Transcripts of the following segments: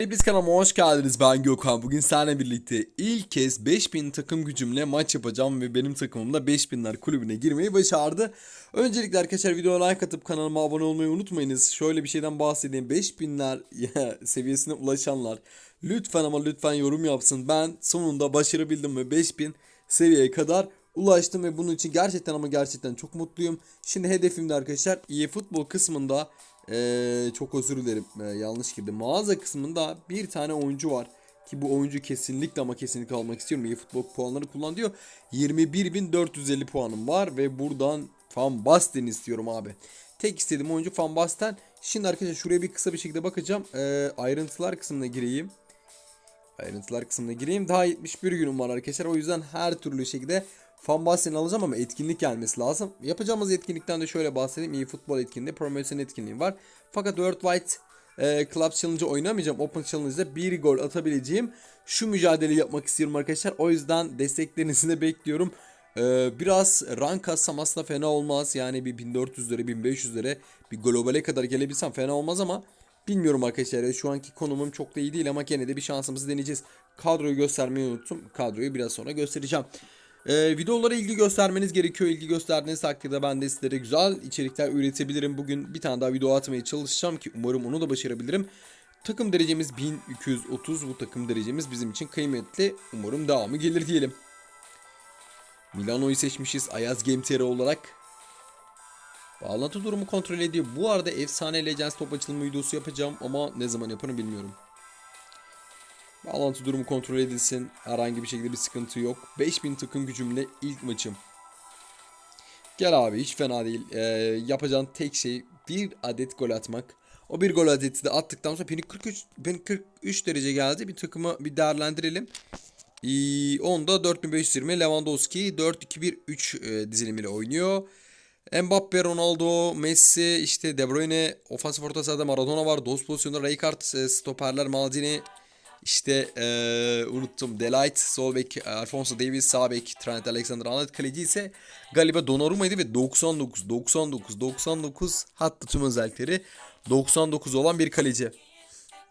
Hepiniz kanalıma hoş geldiniz. Ben Gökhan. Bugün seninle birlikte ilk kez 5000 takım gücümle maç yapacağım ve benim takımım da 5000'ler kulübüne girmeyi başardı. Öncelikle arkadaşlar videoya like atıp kanalıma abone olmayı unutmayınız. Şöyle bir şeyden bahsedeyim. 5000'ler seviyesine ulaşanlar lütfen ama lütfen yorum yapsın. Ben sonunda başarabildim ve 5000 seviyeye kadar ulaştım ve bunun için gerçekten ama gerçekten çok mutluyum. Şimdi hedefimde arkadaşlar EA Futbol kısmında ee, çok özür dilerim ee, yanlış girdim. Mağaza kısmında bir tane oyuncu var. Ki bu oyuncu kesinlikle ama kesinlikle almak istiyorum. İyi futbol puanları kullan diyor. 21.450 puanım var ve buradan Van Basten istiyorum abi. Tek istediğim oyuncu Van Basten. Şimdi arkadaşlar şuraya bir kısa bir şekilde bakacağım. Ee, ayrıntılar kısmına gireyim. Ayrıntılar kısmına gireyim. Daha 71 günüm var arkadaşlar. O yüzden her türlü şekilde Fan Basten'i alacağım ama etkinlik gelmesi lazım. Yapacağımız etkinlikten de şöyle bahsedeyim. İyi futbol etkinliği, promosyon etkinliği var. Fakat Worldwide e, Club Challenge oynamayacağım. Open Challenge'da bir gol atabileceğim şu mücadeleyi yapmak istiyorum arkadaşlar. O yüzden desteklerinizi de bekliyorum. Ee, biraz rank atsam aslında fena olmaz. Yani bir 1400'lere 1500'lere bir globale kadar gelebilsem fena olmaz ama bilmiyorum arkadaşlar. Şu anki konumum çok da iyi değil ama gene de bir şansımızı deneyeceğiz. Kadroyu göstermeyi unuttum. Kadroyu biraz sonra göstereceğim. Ee, videolara ilgi göstermeniz gerekiyor. İlgi gösterdiğiniz takdirde ben de sizlere güzel içerikler üretebilirim. Bugün bir tane daha video atmaya çalışacağım ki umarım onu da başarabilirim. Takım derecemiz 1230. Bu takım derecemiz bizim için kıymetli. Umarım devamı gelir diyelim. Milano'yu seçmişiz Ayaz GameTR olarak. Bağlantı durumu kontrol ediyor. Bu arada efsane Legends top açılımı videosu yapacağım ama ne zaman yaparım bilmiyorum. Bağlantı durumu kontrol edilsin. Herhangi bir şekilde bir sıkıntı yok. 5000 takım gücümle ilk maçım. Gel abi hiç fena değil. Ee, yapacağın tek şey bir adet gol atmak. O bir gol adeti de attıktan sonra 1043, 1043 derece geldi. Bir takımı bir değerlendirelim. Ee, onda 4520 Lewandowski 4-2-1-3 e, dizilimiyle oynuyor. Mbappe, Ronaldo, Messi, işte De Bruyne, ofansif orta sahada Maradona var. Dost pozisyonda Rijkaard, e, stoperler Maldini, işte ee, unuttum. Delight, sol bek, Alfonso Davies, sağ bek, Trent Alexander-Arnold. Kaleci ise galiba Donnarumma'ydı ve 99, 99, 99 hatta tüm özellikleri 99 olan bir kaleci.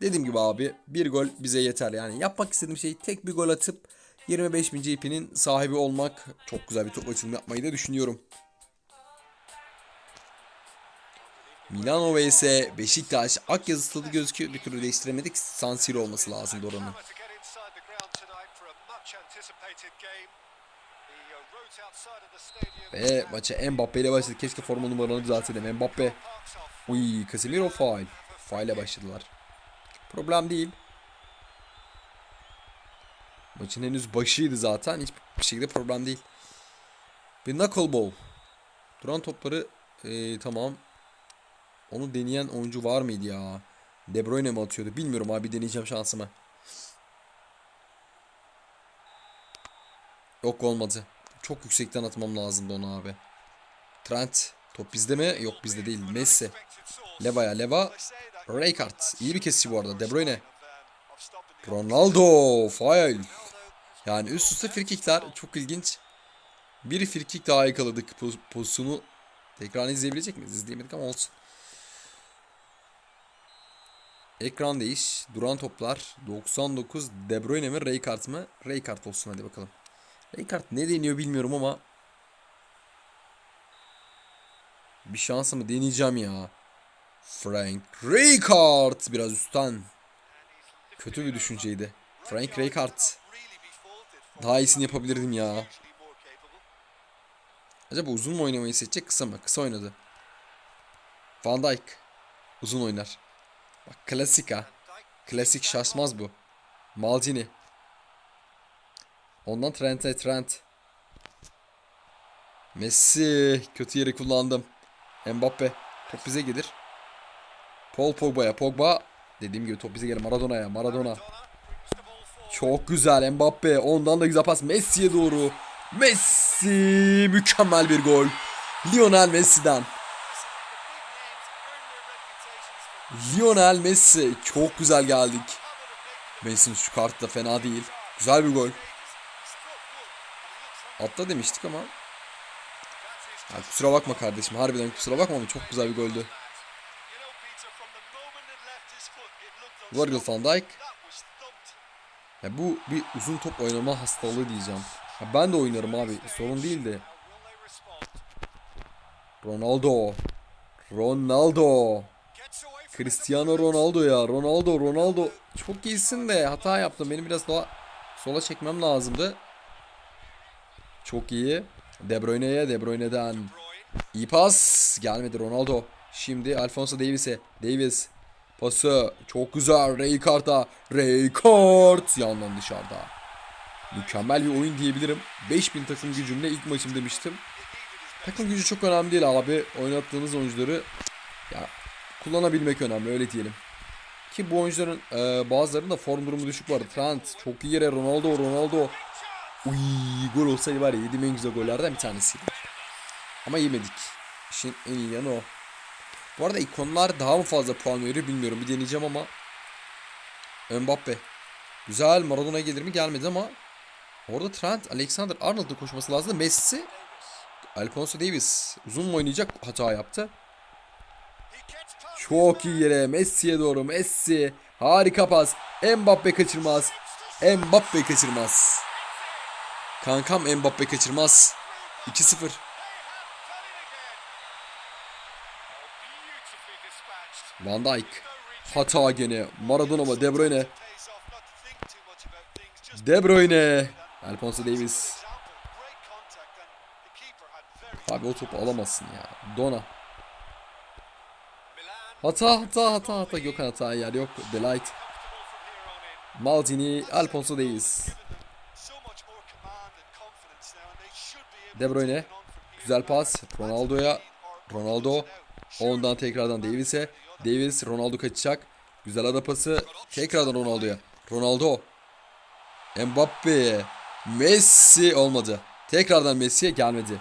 Dediğim gibi abi bir gol bize yeter yani. Yapmak istediğim şey tek bir gol atıp 25 bin GP'nin sahibi olmak. Çok güzel bir top açılımı yapmayı da düşünüyorum. Milano vs Beşiktaş Akyazı stadı gözüküyor. Bir türlü değiştiremedik. San Siro olması lazım oranın. Ve maça Mbappe ile başladı. Keşke forma numaranı düzeltelim. Mbappe. Uy Casemiro faul. Faul ile başladılar. Problem değil. Maçın henüz başıydı zaten. Hiçbir şekilde problem değil. Bir knuckleball. Duran topları ee, tamam. Onu deneyen oyuncu var mıydı ya? De Bruyne mi atıyordu? Bilmiyorum abi deneyeceğim şansımı. Yok olmadı. Çok yüksekten atmam lazımdı onu abi. Trent. Top bizde mi? Yok bizde değil. Messi. Leva'ya Leva. Rijkaard. İyi bir kesici bu arada. De Bruyne. Ronaldo. Fail. Yani üst üste frikikler. Çok ilginç. Bir frikik daha yakaladık. Pozisyonu tekrar izleyebilecek miyiz? İzleyemedik ama olsun. Ekran değiş. Duran toplar. 99 De Bruyne mi Rijkaard mı? Rijkaard olsun hadi bakalım. Rijkaard ne deniyor bilmiyorum ama bir şansımı deneyeceğim ya. Frank Rijkaard biraz üstten. Kötü bir düşünceydi. Frank Rijkaard. Daha iyisini yapabilirdim ya. Acaba uzun mu oynamayı seçecek kısa mı? Kısa oynadı. Van Dijk. Uzun oynar. Bak klasik ha. Klasik şaşmaz bu. Maldini. Ondan Trent'e Trent. Messi. Kötü yeri kullandım. Mbappe. Top bize gelir. Paul Pogba'ya. Pogba. Dediğim gibi top bize gelir. Maradona'ya. Maradona. Çok güzel Mbappe. Ondan da güzel pas. Messi'ye doğru. Messi. Mükemmel bir gol. Lionel Messi'den. Lionel Messi. Çok güzel geldik. Messi'nin şu kart da fena değil. Güzel bir gol. Atla demiştik ama. Ya kusura bakma kardeşim. Harbiden kusura bakma ama çok güzel bir goldü. Virgil van Dijk. Ya bu bir uzun top oynama hastalığı diyeceğim. Ya ben de oynarım abi. Sorun değil de. Ronaldo. Ronaldo. Cristiano Ronaldo ya. Ronaldo, Ronaldo. Çok iyisin de hata yaptım. Benim biraz daha sola çekmem lazımdı. Çok iyi. De Bruyne'ye, De Bruyne'den. İyi pas. Gelmedi Ronaldo. Şimdi Alfonso Davies'e. Davies. Pası. Çok güzel. Rijkaard'a. Rijkaard. Yandan dışarıda. Mükemmel bir oyun diyebilirim. 5000 takım gücümle ilk maçım demiştim. Takım gücü çok önemli değil abi. Oynattığınız oyuncuları ya kullanabilmek önemli öyle diyelim. Ki bu oyuncuların e, bazılarının da form durumu düşük vardı. Trent çok iyi yere Ronaldo Ronaldo. Uy gol olsaydı var ya yediğim en güzel gollerden bir tanesiydi. Ama yemedik. İşin en iyi yanı o. Bu arada ikonlar daha mı fazla puan veriyor bilmiyorum. Bir deneyeceğim ama. Mbappe. Güzel Maradona gelir mi gelmedi ama. Orada Trent, Alexander Arnold'un koşması lazım. Messi, Alfonso Davies uzun mu oynayacak hata yaptı. Çok iyi yere Messi'ye doğru Messi. Harika pas. Mbappe kaçırmaz. Mbappe kaçırmaz. Kankam Mbappe kaçırmaz. 2-0. Van Dijk. Hata gene. Maradona mı? De Bruyne. De Bruyne. Alfonso Davies. Abi o topu alamazsın ya. Dona. Hata hata hata hata. Gökhan hata yer yok. Delight. Maldini. Alfonso Davies. De Bruyne. Güzel pas. Ronaldo'ya. Ronaldo. Ondan tekrardan Davies'e. Davies Ronaldo kaçacak. Güzel ara pası. Tekrardan Ronaldo'ya. Ronaldo. Mbappe. Messi olmadı. Tekrardan Messi'ye gelmedi.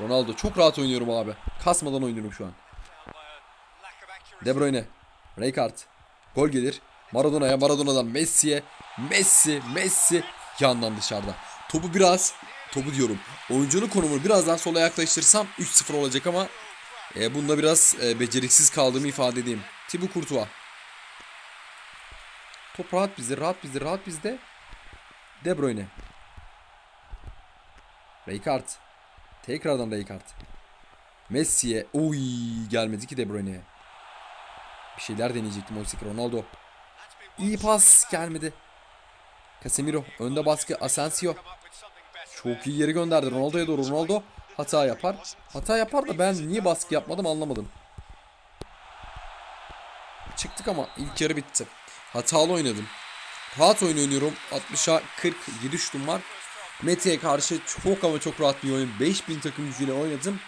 Ronaldo çok rahat oynuyorum abi. Kasmadan oynuyorum şu an. De Bruyne. Rijkaard. Gol gelir. Maradona'ya Maradona'dan Messi'ye. Messi. Messi. Yandan dışarıda. Topu biraz topu diyorum. Oyuncunun konumunu biraz daha sola yaklaştırsam 3-0 olacak ama e, bunda biraz e, beceriksiz kaldığımı ifade edeyim. Thibaut Courtois. Top rahat bizde, rahat bizde, rahat bizde. De Bruyne. Rijkaard. Tekrardan Rijkaard. Messi'ye. Uy gelmedi ki De Bruyne'ye. Bir şeyler deneyecektim oysa ki Ronaldo. İyi pas gelmedi. Casemiro önde baskı Asensio. Çok iyi yeri gönderdi Ronaldo'ya doğru. Ronaldo hata yapar. Hata yapar da ben niye baskı yapmadım anlamadım. Çıktık ama ilk yarı bitti. Hatalı oynadım. Rahat oyun oynuyorum. 60'a 47 şutum var. Mete'ye karşı çok ama çok rahat bir oyun. 5000 takım gücüyle oynadım.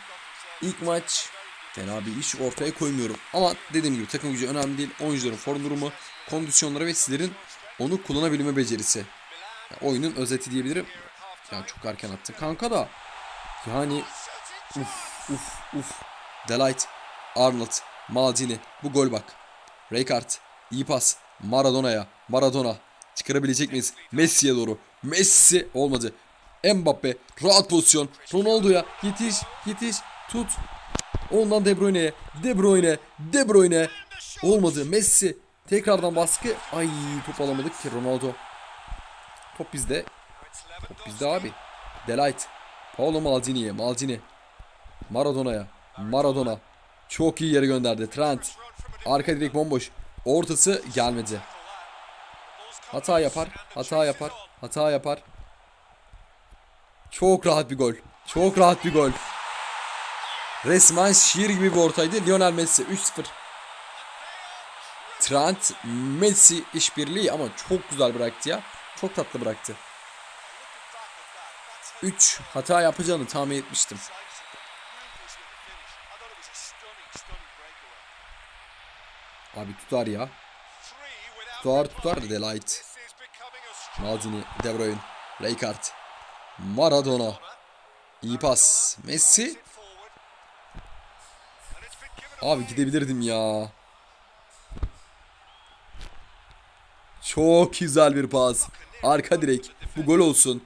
İlk maç fena bir iş ortaya koymuyorum. Ama dediğim gibi takım gücü önemli değil. Oyuncuların form durumu, kondisyonları ve sizlerin onu kullanabilme becerisi. Yani oyunun özeti diyebilirim. Yani çok erken attı. Kanka da yani uf uf uf. Delight, Arnold, Maldini. Bu gol bak. Rijkaard. iyi pas. Maradona'ya. Maradona. Çıkarabilecek miyiz? Messi'ye doğru. Messi olmadı. Mbappe. Rahat pozisyon. Ronaldo'ya. Yetiş. Yetiş. Tut. Ondan De Bruyne'ye. De Bruyne. De Bruyne. Olmadı. Messi. Tekrardan baskı. Ay top alamadık ki Ronaldo. Top bizde. Top bizde abi. Delight. Paolo Maldini'ye. Maldini. Maradona'ya. Maradona. Çok iyi yere gönderdi. Trent. Arka direk bomboş. Ortası gelmedi. Hata yapar. Hata yapar. Hata yapar. Çok rahat bir gol. Çok rahat bir gol. Resmen şiir gibi bir ortaydı. Lionel Messi 3-0. Trent Messi işbirliği ama çok güzel bıraktı ya. Çok tatlı bıraktı. 3 hata yapacağını tahmin etmiştim. Abi tutar ya. Tutar tutar Delight. Maldini, De Bruyne, Rijkaard, Maradona. İyi pas. Messi. Abi gidebilirdim ya. Çok güzel bir pas. Arka direk. Bu gol olsun.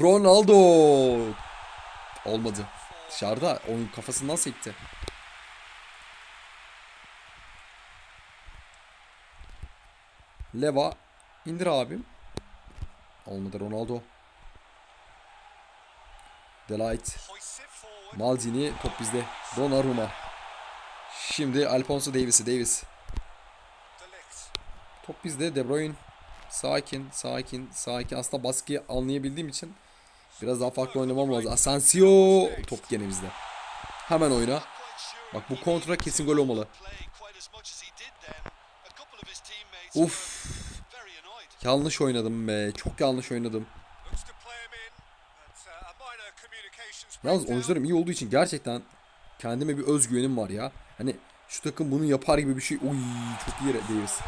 Ronaldo. Olmadı. Dışarıda onun kafasından sekti. Leva indir abim. Olmadı Ronaldo. Delight. Maldini top bizde. Donnarumma. Şimdi Alfonso Davis'i Davis. Top bizde De Bruyne. Sakin, sakin, sakin. Aslında baskıyı anlayabildiğim için biraz daha farklı oynamam lazım. Asensio top gene bizde. Hemen oyna. Bak bu kontra kesin gol olmalı. Uf. Yanlış oynadım be. Çok yanlış oynadım. Yalnız oyuncularım iyi olduğu için gerçekten kendime bir özgüvenim var ya. Hani şu takım bunu yapar gibi bir şey. Uy çok iyi Davis.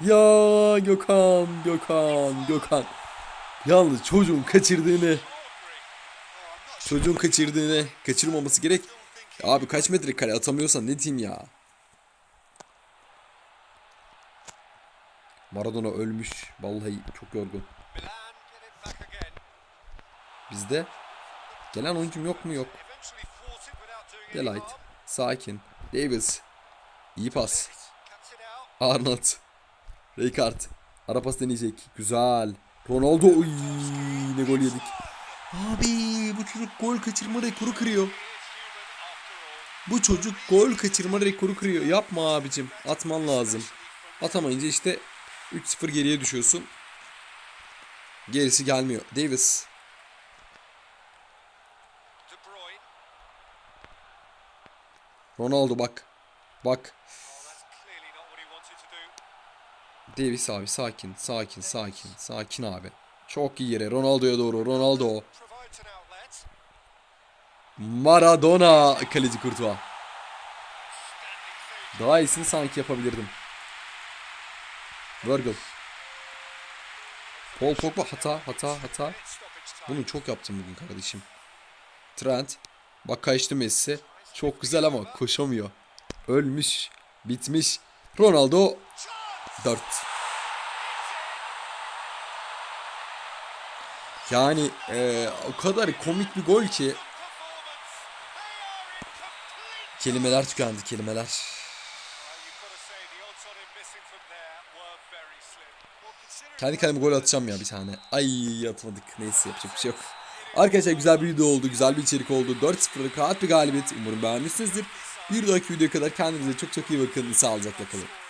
Ya Gökhan, Gökhan, Gökhan. Yalnız çocuğun kaçırdığını, çocuğun kaçırdığını kaçırmaması gerek. Abi kaç metre kare atamıyorsan ne diyeyim ya. Maradona ölmüş. Vallahi çok yorgun. Bizde gelen oyuncum yok mu yok. Delight. Sakin. Davis. İyi pas. Arnold. Rijkaard. Ara pas deneyecek. Güzel. Ronaldo. Uy, ne gol yedik. Abi bu çocuk gol kaçırma rekoru kırıyor. Bu çocuk gol kaçırma rekoru kırıyor. Yapma abicim. Atman lazım. Atamayınca işte 3-0 geriye düşüyorsun. Gerisi gelmiyor. Davis. Ronaldo bak. Bak. Davis abi sakin, sakin, sakin, sakin abi. Çok iyi yere. Ronaldo'ya doğru. Ronaldo. Maradona. Kaleci Kurtuğa. Daha iyisini sanki yapabilirdim. Virgil. Paul Pogba hata, hata, hata. Bunu çok yaptım bugün kardeşim. Trent. Bak kaçtı Messi. Çok güzel ama koşamıyor. Ölmüş. Bitmiş. Ronaldo 4. Yani eee, o kadar komik bir gol ki kelimeler tükendi kelimeler. Kendi kendime gol atacağım ya bir tane. Ay atmadık. Neyse yapacak bir şey yok. Arkadaşlar güzel bir video oldu. Güzel bir içerik oldu. 4-0'lık rahat bir galibiyet. Umarım beğenmişsinizdir. Bir dahaki videoya kadar kendinize çok çok iyi bakın. Sağlıcakla kalın.